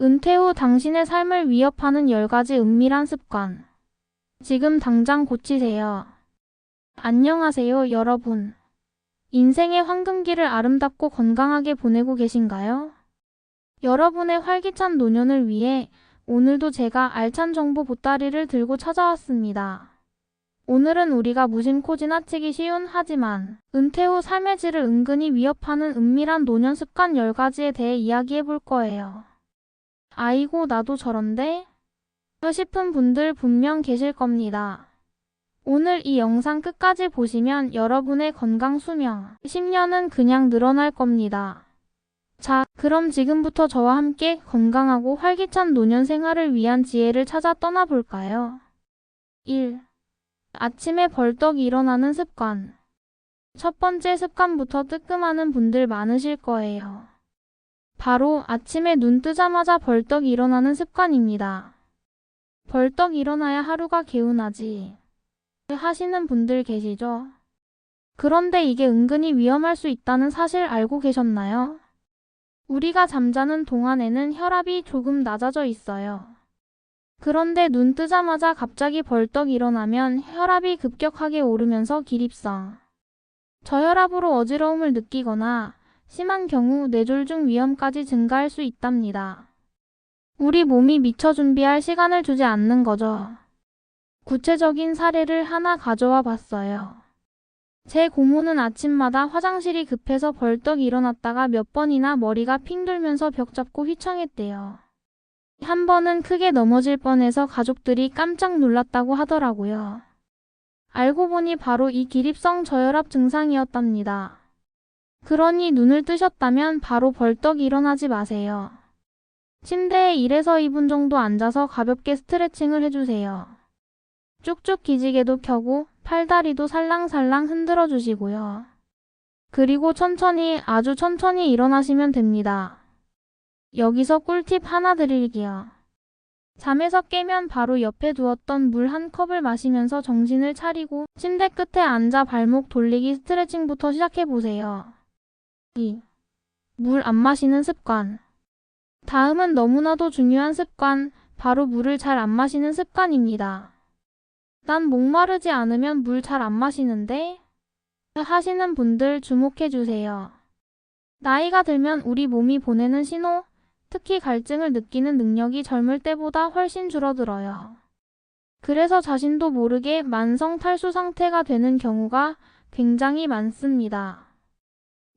은퇴 후 당신의 삶을 위협하는 10가지 은밀한 습관. 지금 당장 고치세요. 안녕하세요, 여러분. 인생의 황금기를 아름답고 건강하게 보내고 계신가요? 여러분의 활기찬 노년을 위해 오늘도 제가 알찬 정보 보따리를 들고 찾아왔습니다. 오늘은 우리가 무심코 지나치기 쉬운 하지만 은퇴 후 삶의 질을 은근히 위협하는 은밀한 노년 습관 10가지에 대해 이야기해 볼 거예요. 아이고, 나도 저런데? 싶은 분들 분명 계실 겁니다. 오늘 이 영상 끝까지 보시면 여러분의 건강 수명 10년은 그냥 늘어날 겁니다. 자, 그럼 지금부터 저와 함께 건강하고 활기찬 노년 생활을 위한 지혜를 찾아 떠나볼까요? 1. 아침에 벌떡 일어나는 습관. 첫 번째 습관부터 뜨끔하는 분들 많으실 거예요. 바로 아침에 눈 뜨자마자 벌떡 일어나는 습관입니다. 벌떡 일어나야 하루가 개운하지. 하시는 분들 계시죠? 그런데 이게 은근히 위험할 수 있다는 사실 알고 계셨나요? 우리가 잠자는 동안에는 혈압이 조금 낮아져 있어요. 그런데 눈 뜨자마자 갑자기 벌떡 일어나면 혈압이 급격하게 오르면서 기립성, 저혈압으로 어지러움을 느끼거나 심한 경우 뇌졸중 위험까지 증가할 수 있답니다. 우리 몸이 미처 준비할 시간을 주지 않는 거죠. 구체적인 사례를 하나 가져와 봤어요. 제 고모는 아침마다 화장실이 급해서 벌떡 일어났다가 몇 번이나 머리가 핑 돌면서 벽 잡고 휘청했대요. 한 번은 크게 넘어질 뻔해서 가족들이 깜짝 놀랐다고 하더라고요. 알고 보니 바로 이 기립성 저혈압 증상이었답니다. 그러니 눈을 뜨셨다면 바로 벌떡 일어나지 마세요. 침대에 1에서 2분 정도 앉아서 가볍게 스트레칭을 해주세요. 쭉쭉 기지개도 켜고 팔다리도 살랑살랑 흔들어 주시고요. 그리고 천천히 아주 천천히 일어나시면 됩니다. 여기서 꿀팁 하나 드릴게요. 잠에서 깨면 바로 옆에 두었던 물 한 컵을 마시면서 정신을 차리고 침대 끝에 앉아 발목 돌리기 스트레칭부터 시작해 보세요. 2. 물 안 마시는 습관. 다음은 너무나도 중요한 습관, 바로 물을 잘 안 마시는 습관입니다. 난 목마르지 않으면 물 잘 안 마시는데? 하시는 분들 주목해 주세요. 나이가 들면 우리 몸이 보내는 신호, 특히 갈증을 느끼는 능력이 젊을 때보다 훨씬 줄어들어요. 그래서 자신도 모르게 만성 탈수 상태가 되는 경우가 굉장히 많습니다.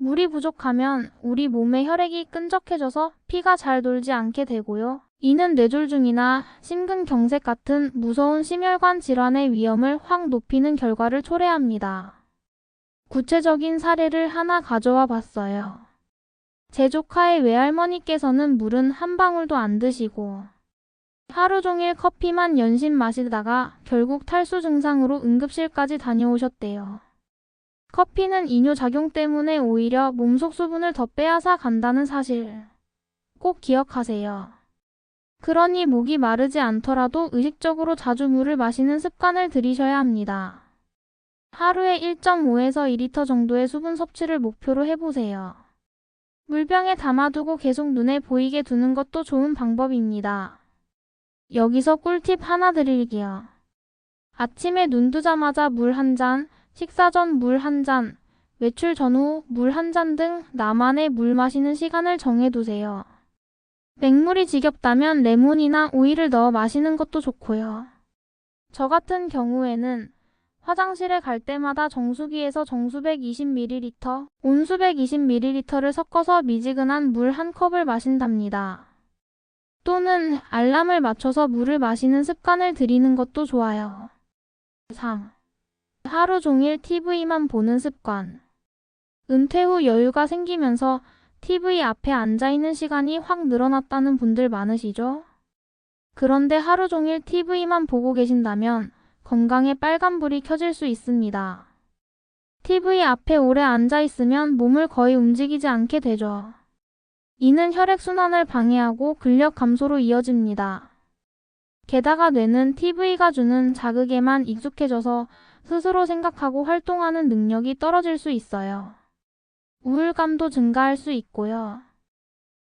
물이 부족하면 우리 몸의 혈액이 끈적해져서 피가 잘 돌지 않게 되고요. 이는 뇌졸중이나 심근경색 같은 무서운 심혈관 질환의 위험을 확 높이는 결과를 초래합니다. 구체적인 사례를 하나 가져와 봤어요. 제 조카의 외할머니께서는 물은 한 방울도 안 드시고 하루 종일 커피만 연신 마시다가 결국 탈수 증상으로 응급실까지 다녀오셨대요. 커피는 이뇨 작용 때문에 오히려 몸속 수분을 더 빼앗아 간다는 사실 꼭 기억하세요. 그러니 목이 마르지 않더라도 의식적으로 자주 물을 마시는 습관을 들이셔야 합니다. 하루에 1.5에서 2리터 정도의 수분 섭취를 목표로 해보세요. 물병에 담아두고 계속 눈에 보이게 두는 것도 좋은 방법입니다. 여기서 꿀팁 하나 드릴게요. 아침에 눈 뜨자마자 물 한 잔, 식사 전 물 한 잔, 외출 전후 물 한 잔 등 나만의 물 마시는 시간을 정해두세요. 맹물이 지겹다면 레몬이나 오이를 넣어 마시는 것도 좋고요. 저 같은 경우에는 화장실에 갈 때마다 정수기에서 정수 120ml, 온수 120ml를 섞어서 미지근한 물 한 컵을 마신답니다. 또는 알람을 맞춰서 물을 마시는 습관을 들이는 것도 좋아요. 3. 하루 종일 TV만 보는 습관. 은퇴 후 여유가 생기면서 TV 앞에 앉아있는 시간이 확 늘어났다는 분들 많으시죠? 그런데 하루 종일 TV만 보고 계신다면 건강에 빨간불이 켜질 수 있습니다. TV 앞에 오래 앉아있으면 몸을 거의 움직이지 않게 되죠. 이는 혈액순환을 방해하고 근력 감소로 이어집니다. 게다가 뇌는 TV가 주는 자극에만 익숙해져서 스스로 생각하고 활동하는 능력이 떨어질 수 있어요. 우울감도 증가할 수 있고요.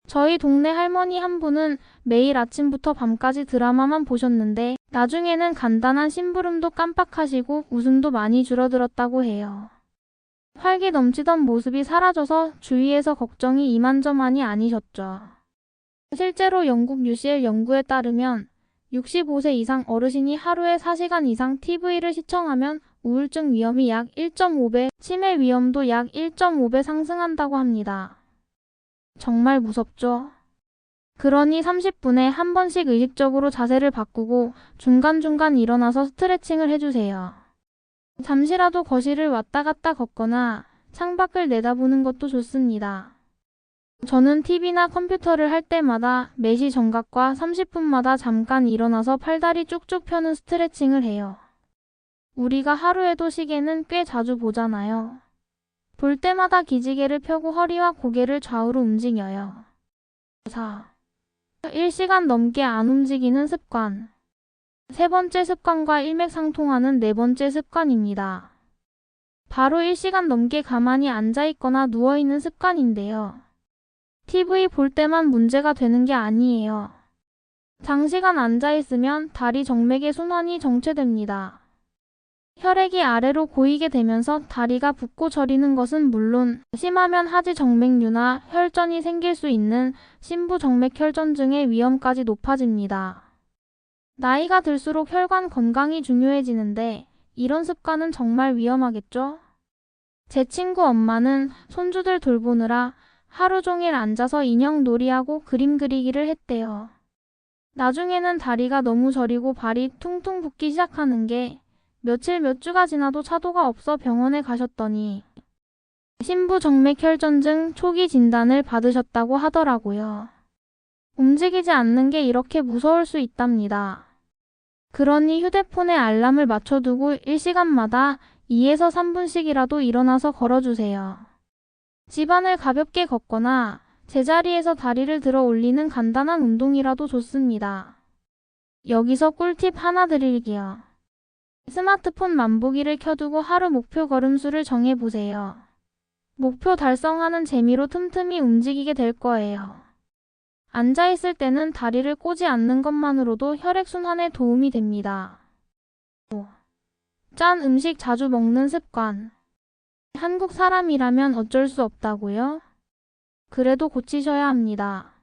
저희 동네 할머니 한 분은 매일 아침부터 밤까지 드라마만 보셨는데 나중에는 간단한 심부름도 깜빡하시고 웃음도 많이 줄어들었다고 해요. 활기 넘치던 모습이 사라져서 주위에서 걱정이 이만저만이 아니셨죠. 실제로 영국 UCL 연구에 따르면 65세 이상 어르신이 하루에 4시간 이상 TV를 시청하면 우울증 위험이 약 1.5배, 치매 위험도 약 1.5배 상승한다고 합니다. 정말 무섭죠? 그러니 30분에 한 번씩 의식적으로 자세를 바꾸고 중간중간 일어나서 스트레칭을 해주세요. 잠시라도 거실을 왔다 갔다 걷거나 창밖을 내다보는 것도 좋습니다. 저는 TV나 컴퓨터를 할 때마다 매시 정각과 30분마다 잠깐 일어나서 팔다리 쭉쭉 펴는 스트레칭을 해요. 우리가 하루에도 시계는 꽤 자주 보잖아요. 볼 때마다 기지개를 펴고 허리와 고개를 좌우로 움직여요. 4. 1시간 넘게 안 움직이는 습관. 세 번째 습관과 일맥상통하는 네 번째 습관입니다. 바로 1시간 넘게 가만히 앉아 있거나 누워 있는 습관인데요. TV 볼 때만 문제가 되는 게 아니에요. 장시간 앉아있으면 다리 정맥의 순환이 정체됩니다. 혈액이 아래로 고이게 되면서 다리가 붓고 저리는 것은 물론 심하면 하지 정맥류나 혈전이 생길 수 있는 심부 정맥 혈전증의 위험까지 높아집니다. 나이가 들수록 혈관 건강이 중요해지는데 이런 습관은 정말 위험하겠죠? 제 친구 엄마는 손주들 돌보느라 하루 종일 앉아서 인형 놀이하고 그림 그리기를 했대요. 나중에는 다리가 너무 저리고 발이 퉁퉁 붓기 시작하는 게 며칠 몇 주가 지나도 차도가 없어 병원에 가셨더니 신부 정맥혈전증 초기 진단을 받으셨다고 하더라고요. 움직이지 않는 게 이렇게 무서울 수 있답니다. 그러니 휴대폰에 알람을 맞춰두고 1시간마다 2에서 3분씩이라도 일어나서 걸어주세요. 집안을 가볍게 걷거나 제자리에서 다리를 들어 올리는 간단한 운동이라도 좋습니다. 여기서 꿀팁 하나 드릴게요. 스마트폰 만보기를 켜두고 하루 목표 걸음수를 정해보세요. 목표 달성하는 재미로 틈틈이 움직이게 될 거예요. 앉아있을 때는 다리를 꼬지 않는 것만으로도 혈액순환에 도움이 됩니다. 5. 짠 음식 자주 먹는 습관. 한국 사람이라면 어쩔 수 없다고요? 그래도 고치셔야 합니다.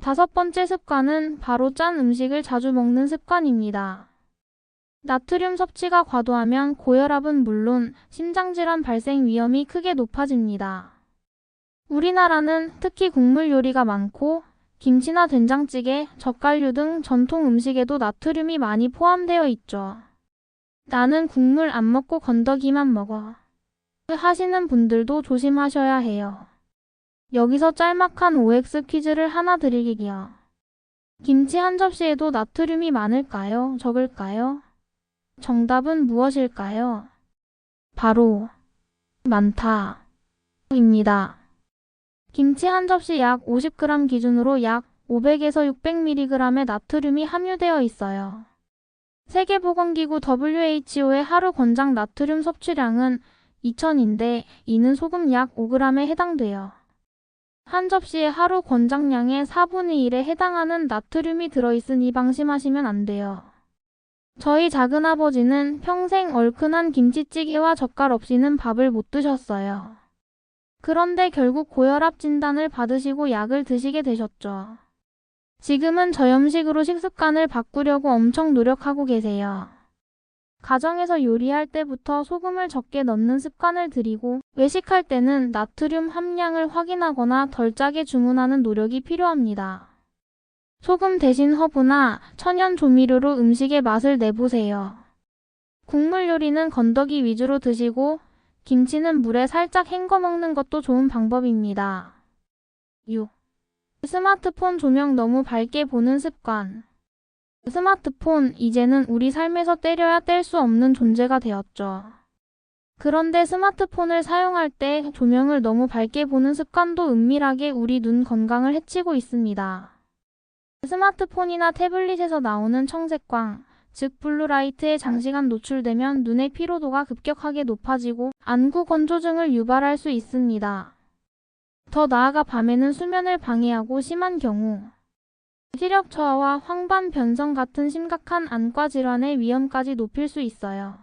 다섯 번째 습관은 바로 짠 음식을 자주 먹는 습관입니다. 나트륨 섭취가 과도하면 고혈압은 물론 심장질환 발생 위험이 크게 높아집니다. 우리나라는 특히 국물 요리가 많고 김치나 된장찌개, 젓갈류 등 전통 음식에도 나트륨이 많이 포함되어 있죠. 나는 국물 안 먹고 건더기만 먹어. 하시는 분들도 조심하셔야 해요. 여기서 짤막한 OX 퀴즈를 하나 드리기요. 김치 한 접시에도 나트륨이 많을까요? 적을까요? 정답은 무엇일까요? 바로 많다. 입니다. 김치 한 접시 약 50g 기준으로 약 500에서 600mg의 나트륨이 함유되어 있어요. 세계보건기구 WHO의 하루 권장 나트륨 섭취량은 2000인데 이는 소금 약 5g에 해당돼요. 한 접시에 하루 권장량의 4분의 1에 해당하는 나트륨이 들어있으니 방심하시면 안 돼요. 저희 작은아버지는 평생 얼큰한 김치찌개와 젓갈 없이는 밥을 못 드셨어요. 그런데 결국 고혈압 진단을 받으시고 약을 드시게 되셨죠. 지금은 저염식으로 식습관을 바꾸려고 엄청 노력하고 계세요. 가정에서 요리할 때부터 소금을 적게 넣는 습관을 들이고 외식할 때는 나트륨 함량을 확인하거나 덜 짜게 주문하는 노력이 필요합니다. 소금 대신 허브나 천연 조미료로 음식의 맛을 내보세요. 국물 요리는 건더기 위주로 드시고 김치는 물에 살짝 헹궈 먹는 것도 좋은 방법입니다. 6. 스마트폰 조명 너무 밝게 보는 습관. 스마트폰, 이제는 우리 삶에서 때려야 뗄 수 없는 존재가 되었죠. 그런데 스마트폰을 사용할 때 조명을 너무 밝게 보는 습관도 은밀하게 우리 눈 건강을 해치고 있습니다. 스마트폰이나 태블릿에서 나오는 청색광, 즉 블루라이트에 장시간 노출되면 눈의 피로도가 급격하게 높아지고 안구 건조증을 유발할 수 있습니다. 더 나아가 밤에는 수면을 방해하고 심한 경우 시력 저하와 황반 변성 같은 심각한 안과 질환의 위험까지 높일 수 있어요.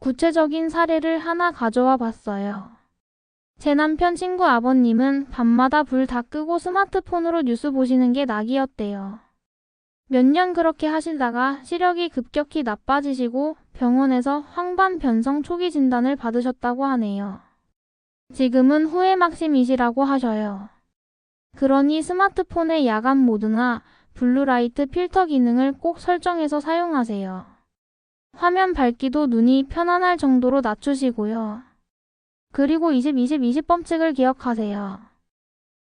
구체적인 사례를 하나 가져와 봤어요. 제 남편 친구 아버님은 밤마다 불 다 끄고 스마트폰으로 뉴스 보시는 게 낙이었대요. 몇 년 그렇게 하시다가 시력이 급격히 나빠지시고 병원에서 황반 변성 초기 진단을 받으셨다고 하네요. 지금은 후회 막심이시라고 하셔요. 그러니 스마트폰의 야간 모드나 블루라이트 필터 기능을 꼭 설정해서 사용하세요. 화면 밝기도 눈이 편안할 정도로 낮추시고요. 그리고 20, 20, 20 법칙을 기억하세요.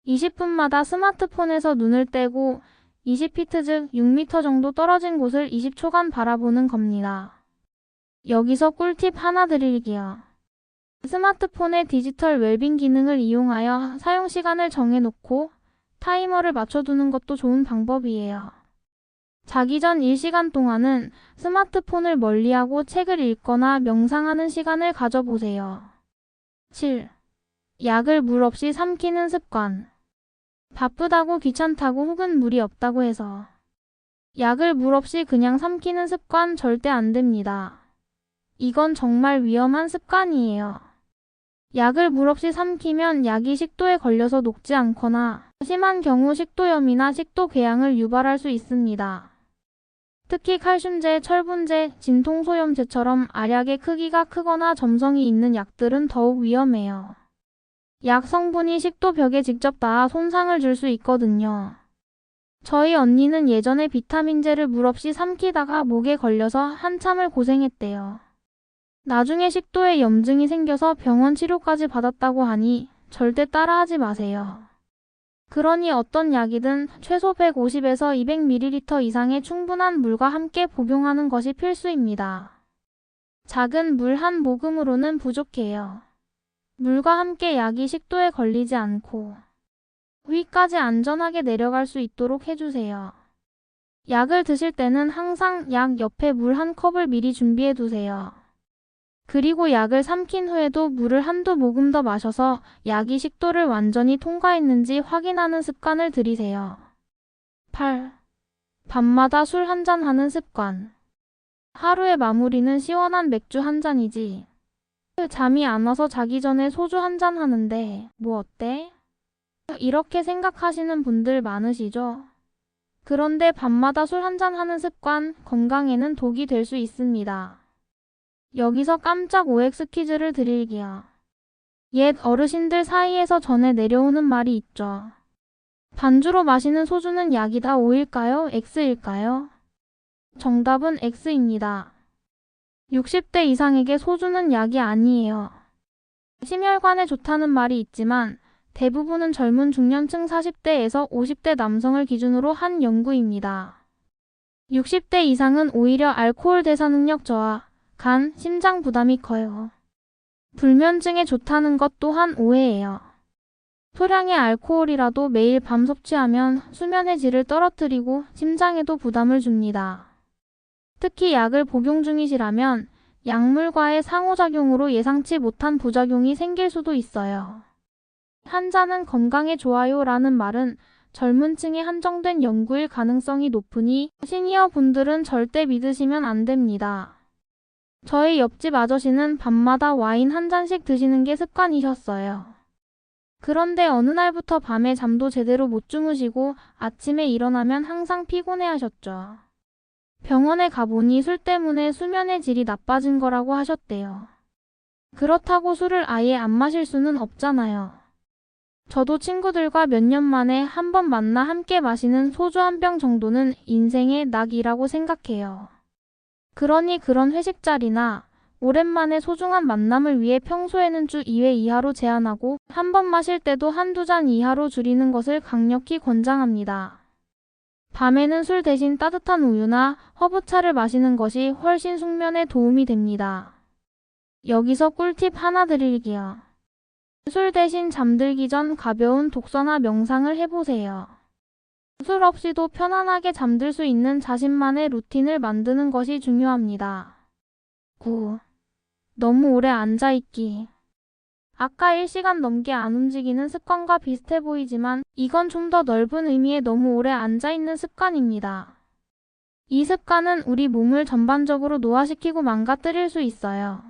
20분마다 스마트폰에서 눈을 떼고 20피트 즉 6m 정도 떨어진 곳을 20초간 바라보는 겁니다. 여기서 꿀팁 하나 드릴게요. 스마트폰의 디지털 웰빙 기능을 이용하여 사용 시간을 정해놓고 타이머를 맞춰두는 것도 좋은 방법이에요. 자기 전 1시간 동안은 스마트폰을 멀리하고 책을 읽거나 명상하는 시간을 가져보세요. 7. 약을 물 없이 삼키는 습관. 바쁘다고 귀찮다고 혹은 물이 없다고 해서 약을 물 없이 그냥 삼키는 습관 절대 안 됩니다. 이건 정말 위험한 습관이에요. 약을 물 없이 삼키면 약이 식도에 걸려서 녹지 않거나 심한 경우 식도염이나 식도 궤양을 유발할 수 있습니다. 특히 칼슘제, 철분제, 진통소염제처럼 알약의 크기가 크거나 점성이 있는 약들은 더욱 위험해요. 약 성분이 식도 벽에 직접 닿아 손상을 줄 수 있거든요. 저희 언니는 예전에 비타민제를 물 없이 삼키다가 목에 걸려서 한참을 고생했대요. 나중에 식도에 염증이 생겨서 병원 치료까지 받았다고 하니 절대 따라하지 마세요. 그러니 어떤 약이든 최소 150에서 200ml 이상의 충분한 물과 함께 복용하는 것이 필수입니다. 작은 물 한 모금으로는 부족해요. 물과 함께 약이 식도에 걸리지 않고 위까지 안전하게 내려갈 수 있도록 해주세요. 약을 드실 때는 항상 약 옆에 물 한 컵을 미리 준비해 두세요. 그리고 약을 삼킨 후에도 물을 한두 모금 더 마셔서 약이 식도를 완전히 통과했는지 확인하는 습관을 들이세요. 8. 밤마다 술 한 잔 하는 습관. 하루의 마무리는 시원한 맥주 한 잔이지. 잠이 안 와서 자기 전에 소주 한 잔 하는데 뭐 어때? 이렇게 생각하시는 분들 많으시죠? 그런데 밤마다 술 한 잔 하는 습관 건강에는 독이 될 수 있습니다. 여기서 깜짝 OX 퀴즈를 드릴게요. 옛 어르신들 사이에서 전해 내려오는 말이 있죠. 반주로 마시는 소주는 약이다 O일까요? X일까요? 정답은 X입니다. 60대 이상에게 소주는 약이 아니에요. 심혈관에 좋다는 말이 있지만 대부분은 젊은 중년층 40대에서 50대 남성을 기준으로 한 연구입니다. 60대 이상은 오히려 알코올 대사 능력 저하, 간, 심장 부담이 커요. 불면증에 좋다는 것 또한 오해예요. 소량의 알코올이라도 매일 밤 섭취하면 수면의 질을 떨어뜨리고 심장에도 부담을 줍니다. 특히 약을 복용 중이시라면 약물과의 상호작용으로 예상치 못한 부작용이 생길 수도 있어요. 한 잔은 건강에 좋아요 라는 말은 젊은 층에 한정된 연구일 가능성이 높으니 시니어 분들은 절대 믿으시면 안 됩니다. 저희 옆집 아저씨는 밤마다 와인 한 잔씩 드시는 게 습관이셨어요. 그런데 어느 날부터 밤에 잠도 제대로 못 주무시고 아침에 일어나면 항상 피곤해 하셨죠. 병원에 가보니 술 때문에 수면의 질이 나빠진 거라고 하셨대요. 그렇다고 술을 아예 안 마실 수는 없잖아요. 저도 친구들과 몇 년 만에 한 번 만나 함께 마시는 소주 한 병 정도는 인생의 낙이라고 생각해요. 그러니 그런 회식 자리나 오랜만에 소중한 만남을 위해 평소에는 주 2회 이하로 제한하고 한 번 마실 때도 한두 잔 이하로 줄이는 것을 강력히 권장합니다. 밤에는 술 대신 따뜻한 우유나 허브차를 마시는 것이 훨씬 숙면에 도움이 됩니다. 여기서 꿀팁 하나 드릴게요. 술 대신 잠들기 전 가벼운 독서나 명상을 해보세요. 술 없이도 편안하게 잠들 수 있는 자신만의 루틴을 만드는 것이 중요합니다. 9. 너무 오래 앉아있기. 아까 1시간 넘게 안 움직이는 습관과 비슷해 보이지만 이건 좀 더 넓은 의미의 너무 오래 앉아있는 습관입니다. 이 습관은 우리 몸을 전반적으로 노화시키고 망가뜨릴 수 있어요.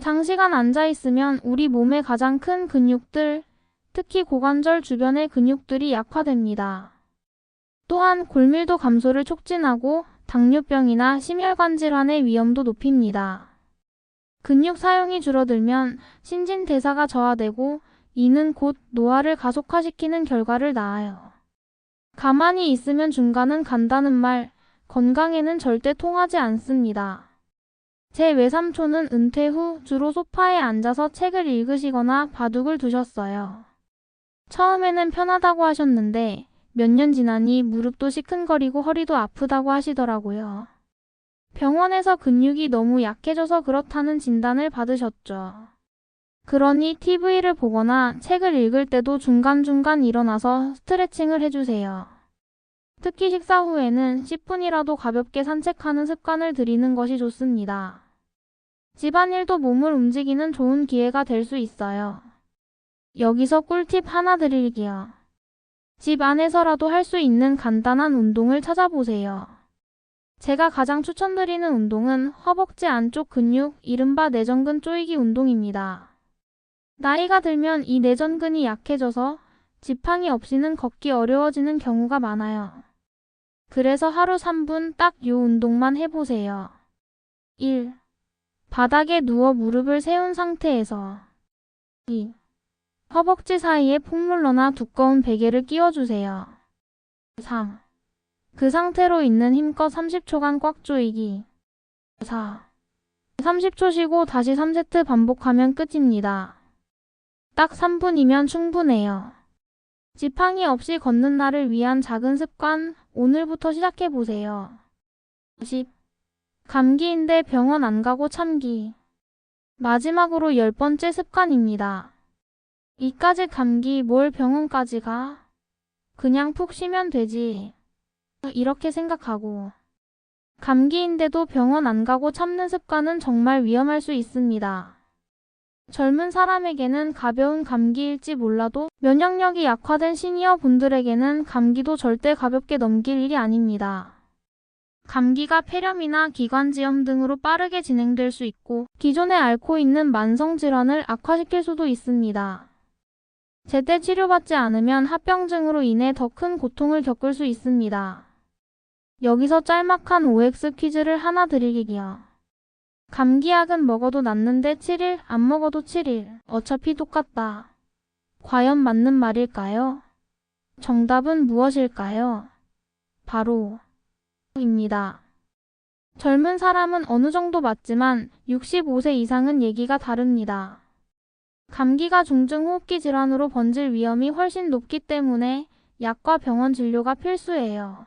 장시간 앉아있으면 우리 몸의 가장 큰 근육들, 특히 고관절 주변의 근육들이 약화됩니다. 또한 골밀도 감소를 촉진하고 당뇨병이나 심혈관 질환의 위험도 높입니다. 근육 사용이 줄어들면 신진 대사가 저하되고 이는 곧 노화를 가속화시키는 결과를 낳아요. 가만히 있으면 중간은 간다는 말, 건강에는 절대 통하지 않습니다. 제 외삼촌은 은퇴 후 주로 소파에 앉아서 책을 읽으시거나 바둑을 두셨어요. 처음에는 편하다고 하셨는데 몇 년 지나니 무릎도 시큰거리고 허리도 아프다고 하시더라고요. 병원에서 근육이 너무 약해져서 그렇다는 진단을 받으셨죠. 그러니 TV를 보거나 책을 읽을 때도 중간중간 일어나서 스트레칭을 해주세요. 특히 식사 후에는 10분이라도 가볍게 산책하는 습관을 들이는 것이 좋습니다. 집안일도 몸을 움직이는 좋은 기회가 될 수 있어요. 여기서 꿀팁 하나 드릴게요. 집 안에서라도 할 수 있는 간단한 운동을 찾아보세요. 제가 가장 추천드리는 운동은 허벅지 안쪽 근육, 이른바 내전근 조이기 운동입니다. 나이가 들면 이 내전근이 약해져서 지팡이 없이는 걷기 어려워지는 경우가 많아요. 그래서 하루 3분 딱 요 운동만 해보세요. 1. 바닥에 누워 무릎을 세운 상태에서 2. 허벅지 사이에 폼롤러나 두꺼운 베개를 끼워주세요. 3. 그 상태로 있는 힘껏 30초간 꽉 조이기. 4. 30초 쉬고 다시 3세트 반복하면 끝입니다. 딱 3분이면 충분해요. 지팡이 없이 걷는 날을 위한 작은 습관, 오늘부터 시작해보세요. 10. 감기인데 병원 안 가고 참기. 마지막으로 열 번째 습관입니다. 이까지 감기 뭘 병원까지 가? 그냥 푹 쉬면 되지. 이렇게 생각하고. 감기인데도 병원 안 가고 참는 습관은 정말 위험할 수 있습니다. 젊은 사람에게는 가벼운 감기일지 몰라도 면역력이 약화된 시니어 분들에게는 감기도 절대 가볍게 넘길 일이 아닙니다. 감기가 폐렴이나 기관지염 등으로 빠르게 진행될 수 있고 기존에 앓고 있는 만성 질환을 악화시킬 수도 있습니다. 제때 치료받지 않으면 합병증으로 인해 더 큰 고통을 겪을 수 있습니다. 여기서 짤막한 OX 퀴즈를 하나 드리기요. 감기약은 먹어도 낫는데 7일, 안 먹어도 7일. 어차피 똑같다. 과연 맞는 말일까요? 정답은 무엇일까요? 바로 입니다. 젊은 사람은 어느 정도 맞지만 65세 이상은 얘기가 다릅니다. 감기가 중증 호흡기 질환으로 번질 위험이 훨씬 높기 때문에 약과 병원 진료가 필수예요.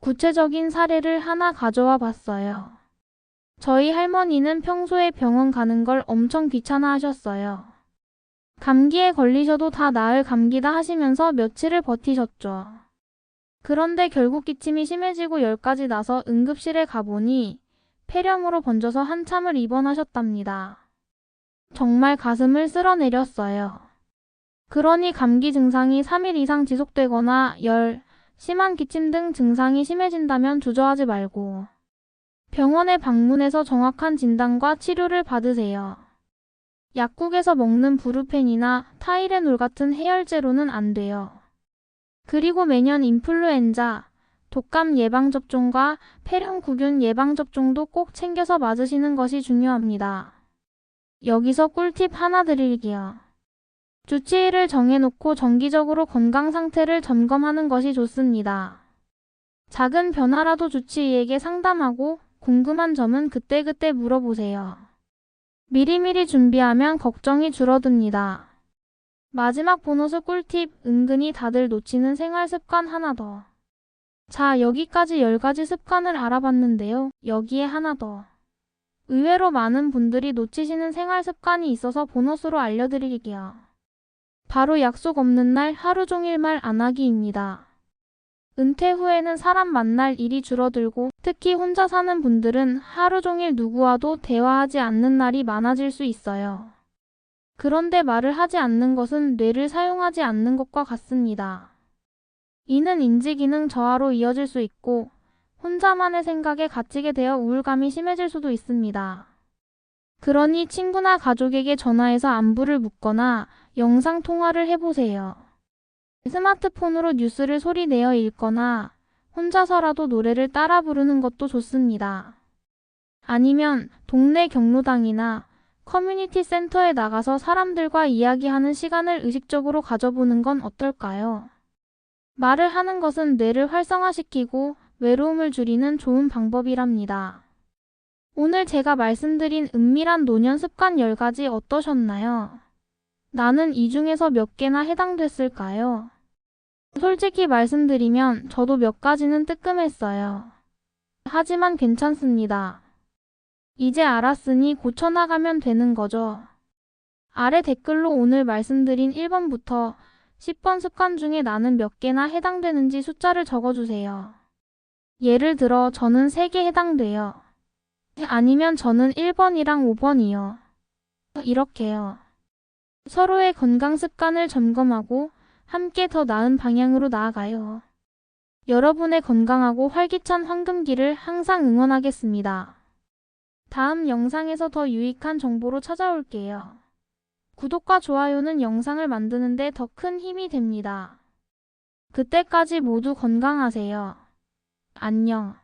구체적인 사례를 하나 가져와 봤어요. 저희 할머니는 평소에 병원 가는 걸 엄청 귀찮아 하셨어요. 감기에 걸리셔도 다 나을 감기다 하시면서 며칠을 버티셨죠. 그런데 결국 기침이 심해지고 열까지 나서 응급실에 가보니 폐렴으로 번져서 한참을 입원하셨답니다. 정말 가슴을 쓸어내렸어요. 그러니 감기 증상이 3일 이상 지속되거나 열, 심한 기침 등 증상이 심해진다면 주저하지 말고 병원에 방문해서 정확한 진단과 치료를 받으세요. 약국에서 먹는 브루펜이나 타이레놀 같은 해열제로는 안 돼요. 그리고 매년 인플루엔자, 독감 예방접종과 폐렴구균 예방접종도 꼭 챙겨서 맞으시는 것이 중요합니다. 여기서 꿀팁 하나 드릴게요. 주치의를 정해놓고 정기적으로 건강 상태를 점검하는 것이 좋습니다. 작은 변화라도 주치의에게 상담하고 궁금한 점은 그때그때 물어보세요. 미리미리 준비하면 걱정이 줄어듭니다. 마지막 보너스 꿀팁, 은근히 다들 놓치는 생활 습관 하나 더. 자, 여기까지 10가지 습관을 알아봤는데요. 여기에 하나 더. 의외로 많은 분들이 놓치시는 생활 습관이 있어서 보너스로 알려드릴게요. 바로 약속 없는 날 하루 종일 말 안 하기입니다. 은퇴 후에는 사람 만날 일이 줄어들고 특히 혼자 사는 분들은 하루 종일 누구와도 대화하지 않는 날이 많아질 수 있어요. 그런데 말을 하지 않는 것은 뇌를 사용하지 않는 것과 같습니다. 이는 인지 기능 저하로 이어질 수 있고 혼자만의 생각에 갇히게 되어 우울감이 심해질 수도 있습니다. 그러니 친구나 가족에게 전화해서 안부를 묻거나 영상 통화를 해보세요. 스마트폰으로 뉴스를 소리 내어 읽거나 혼자서라도 노래를 따라 부르는 것도 좋습니다. 아니면 동네 경로당이나 커뮤니티 센터에 나가서 사람들과 이야기하는 시간을 의식적으로 가져보는 건 어떨까요? 말을 하는 것은 뇌를 활성화시키고 외로움을 줄이는 좋은 방법이랍니다. 오늘 제가 말씀드린 은밀한 노년 습관 10가지 어떠셨나요? 나는 이 중에서 몇 개나 해당됐을까요? 솔직히 말씀드리면 저도 몇 가지는 뜨끔했어요. 하지만 괜찮습니다. 이제 알았으니 고쳐나가면 되는 거죠. 아래 댓글로 오늘 말씀드린 1번부터 10번 습관 중에 나는 몇 개나 해당되는지 숫자를 적어주세요. 예를 들어 저는 3개 해당돼요. 아니면 저는 1번이랑 5번이요. 이렇게요. 서로의 건강 습관을 점검하고 함께 더 나은 방향으로 나아가요. 여러분의 건강하고 활기찬 황금기를 항상 응원하겠습니다. 다음 영상에서 더 유익한 정보로 찾아올게요. 구독과 좋아요는 영상을 만드는데 더 큰 힘이 됩니다. 그때까지 모두 건강하세요. 안녕.